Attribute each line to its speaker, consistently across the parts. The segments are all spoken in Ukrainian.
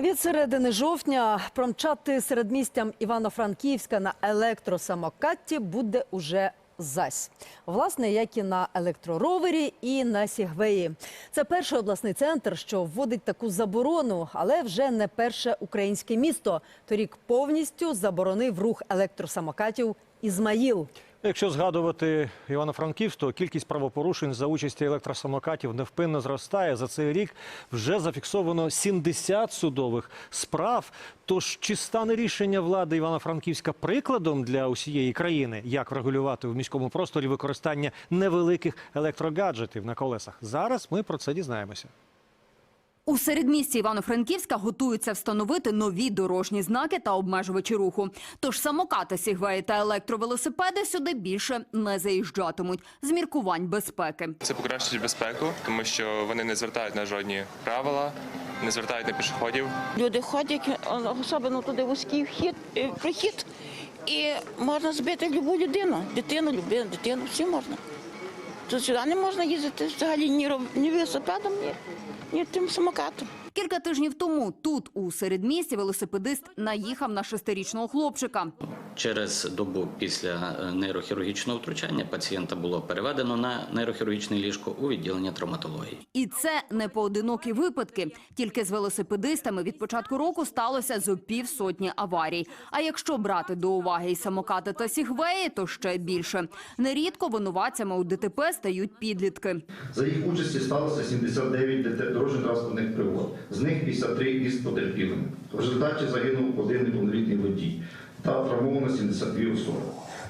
Speaker 1: Від середини жовтня промчати середмістям Івано-Франківська на електросамокаті буде уже зась. Власне, як і на електроровері і на сігвеї. Це перший обласний центр, що вводить таку заборону, але вже не перше українське місто. Торік повністю заборонив рух електросамокатів Ізмаїл.
Speaker 2: Якщо згадувати Івано-Франківськ, кількість правопорушень за участі електросамокатів невпинно зростає. За цей рік вже зафіксовано 70 судових справ. Тож чи стане рішення влади Івано-Франківська прикладом для усієї країни, як врегулювати в міському просторі використання невеликих електрогаджетів на колесах? Зараз ми про це дізнаємося.
Speaker 3: У середмісті Івано-Франківська готуються встановити нові дорожні знаки та обмежувачі руху. Тож самокати, сігвеї та електровелосипеди сюди більше не заїжджатимуть з міркувань безпеки.
Speaker 4: Це покращить безпеку, тому що вони не звертають на жодні правила, не звертають на пішоходів.
Speaker 5: Люди ходять, особливо туди вузький вхід, е, прихід, і можна збити любу людину, дитину, любу дитину, всі можна. Тут сюди не можна їздити взагалі ні велосипедом, ні, ні тим самокатом.
Speaker 3: Кілька тижнів тому тут, у середмісті, велосипедист наїхав на шестирічного хлопчика.
Speaker 6: Через добу після е, нейрохірургічного втручання пацієнта було переведено на нейрохірургічне ліжко у відділення травматології.
Speaker 3: І це не поодинокі випадки. Тільки з велосипедистами від початку року сталося зо півсотні аварій. А якщо брати до уваги і самокати та сігвеї, то ще більше. Нерідко винуватцями у ДТП стають підлітки.
Speaker 7: За їх участі сталося 79 дете- дорожньо-транспортних пригод, з них 53 із потерпілими. В результаті загинув один неповнолітній водій та травмовано 72 особи.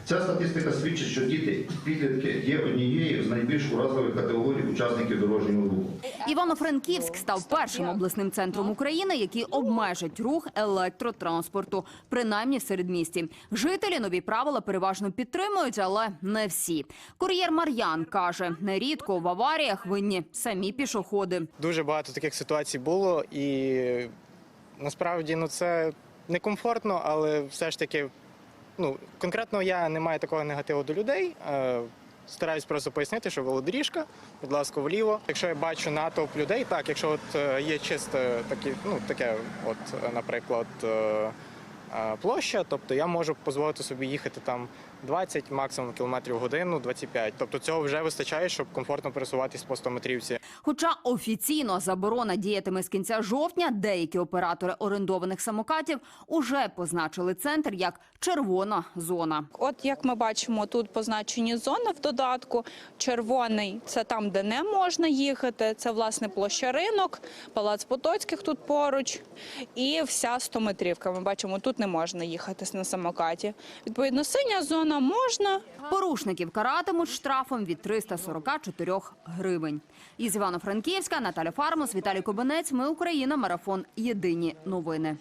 Speaker 7: Ця статистика свідчить, що діти підлітки є однією з найбільш уразливих категорій учасників дорожнього руху.
Speaker 3: Івано-Франківськ став першим обласним центром України, який обмежить рух електротранспорту, принаймні в середмісті. Жителі нові правила переважно підтримують, але не всі. Кур'єр Мар'ян каже, нерідко в аваріях винні самі пішоходи.
Speaker 8: Дуже багато таких ситуацій було, і насправді ну це некомфортно, але все ж таки, ну конкретно я не маю такого негативу до людей. Е, Стараюсь просто пояснити, що велодоріжка, будь ласка, вліво. Якщо я бачу натовп людей, так, якщо от е, є чисте такі, ну таке, от, е, наприклад, площа, тобто я можу дозволити собі їхати там 20, максимум кілометрів в годину, 25. Тобто цього вже вистачає, щоб комфортно пересуватись по 100 метрівці.
Speaker 3: Хоча офіційно заборона діятиме з кінця жовтня, деякі оператори орендованих самокатів уже позначили центр як червона зона.
Speaker 9: От як ми бачимо, тут позначені зони в додатку. Червоний це там, де не можна їхати. Це власне площа ринок, палац Потоцьких тут поруч, і вся 100-метрівка. Ми бачимо, тут не можна їхати на самокаті. Відповідно, синя зона можна.
Speaker 3: Порушників каратимуть штрафом від 344 гривень. Із Івано-Франківська Наталя Фармус, Віталій Кобанець. Ми Україна. Марафон. Єдині новини.